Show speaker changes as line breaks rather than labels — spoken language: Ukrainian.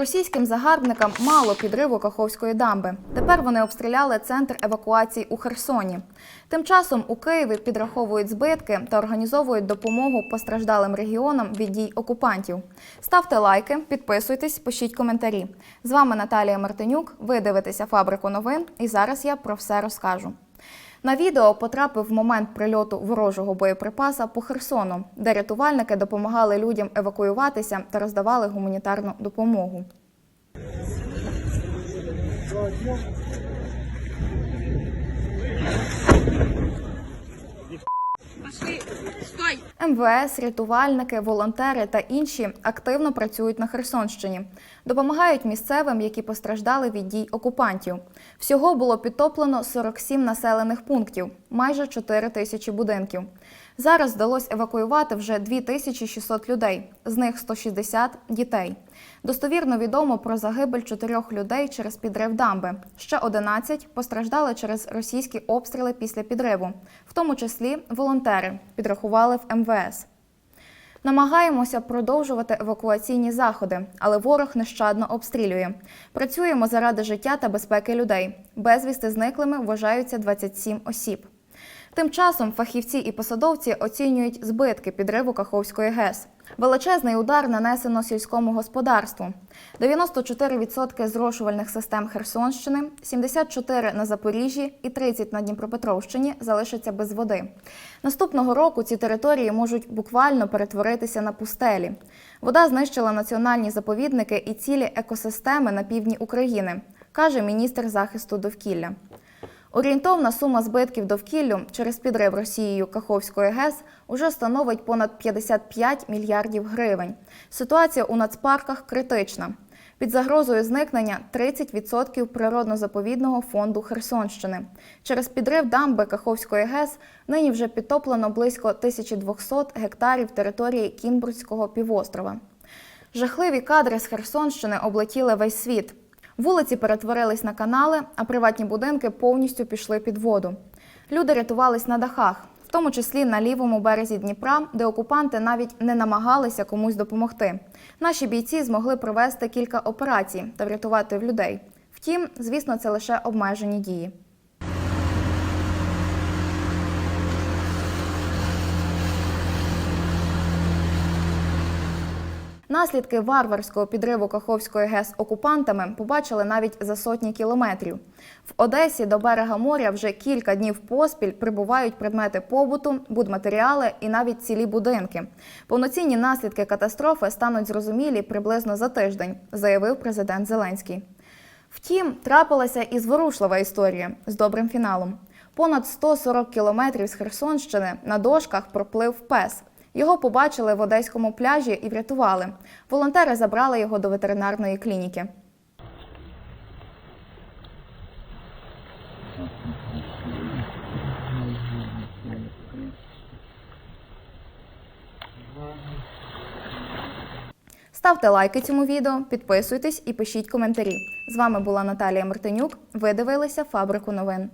Російським загарбникам мало підриву Каховської дамби. Тепер вони обстріляли центр евакуації у Херсоні. Тим часом у Києві підраховують збитки та організовують допомогу постраждалим регіонам від дій окупантів. Ставте лайки, підписуйтесь, пишіть коментарі. З вами Наталія Мартинюк. Ви дивитеся фабрику новин, і зараз я про все розкажу. На відео потрапив момент прильоту ворожого боєприпаса по Херсону, де рятувальники допомагали людям евакуюватися та роздавали гуманітарну допомогу.
Пошли,
МВС, рятувальники, волонтери та інші активно працюють на Херсонщині, допомагають місцевим, які постраждали від дій окупантів. Всього було підтоплено 47 населених пунктів, майже 4 тисячі будинків. Зараз вдалося евакуювати вже 2600 людей, з них 160 – дітей. Достовірно відомо про загибель чотирьох людей через підрив дамби. Ще 11 постраждали через російські обстріли після підриву, в тому числі волонтери, підрахували в МВС. Намагаємося продовжувати евакуаційні заходи, але ворог нещадно обстрілює. Працюємо заради життя та безпеки людей. Безвісти зниклими вважаються 27 осіб. Тим часом фахівці і посадовці оцінюють збитки підриву Каховської ГЕС. Величезний удар нанесено сільському господарству. 94% зрошувальних систем Херсонщини, 74 на Запоріжжі і 30 на Дніпропетровщині залишаться без води. Наступного року ці території можуть буквально перетворитися на пустелі. Вода знищила національні заповідники і цілі екосистеми на півдні України, каже міністр захисту довкілля. Орієнтовна сума збитків довкіллю через підрив Росією Каховської ГЕС уже становить понад 55 мільярдів гривень. Ситуація у нацпарках критична. Під загрозою зникнення 30% природно-заповідного фонду Херсонщини. Через підрив дамби Каховської ГЕС нині вже підтоплено близько 1200 гектарів території Кінбурзького півострова. Жахливі кадри з Херсонщини облетіли весь світ. Вулиці перетворились на канали, а приватні будинки повністю пішли під воду. Люди рятувались на дахах, в тому числі на лівому березі Дніпра, де окупанти навіть не намагалися комусь допомогти. Наші бійці змогли провести кілька операцій та врятувати людей. Втім, звісно, це лише обмежені дії. Наслідки варварського підриву Каховської ГЕС окупантами побачили навіть за сотні кілометрів. В Одесі до берега моря вже кілька днів поспіль прибувають предмети побуту, будматеріали і навіть цілі будинки. Повноцінні наслідки катастрофи стануть зрозумілі приблизно за тиждень, заявив президент Зеленський. Втім, трапилася і зворушлива історія з добрим фіналом. Понад 140 кілометрів з Херсонщини на дошках проплив пес. Його побачили в одеському пляжі і врятували. Волонтери забрали його до ветеринарної клініки. Ставте лайки цьому відео, підписуйтесь і пишіть коментарі. З вами була Наталія Мартинюк. Ви дивилися Фабрику новин.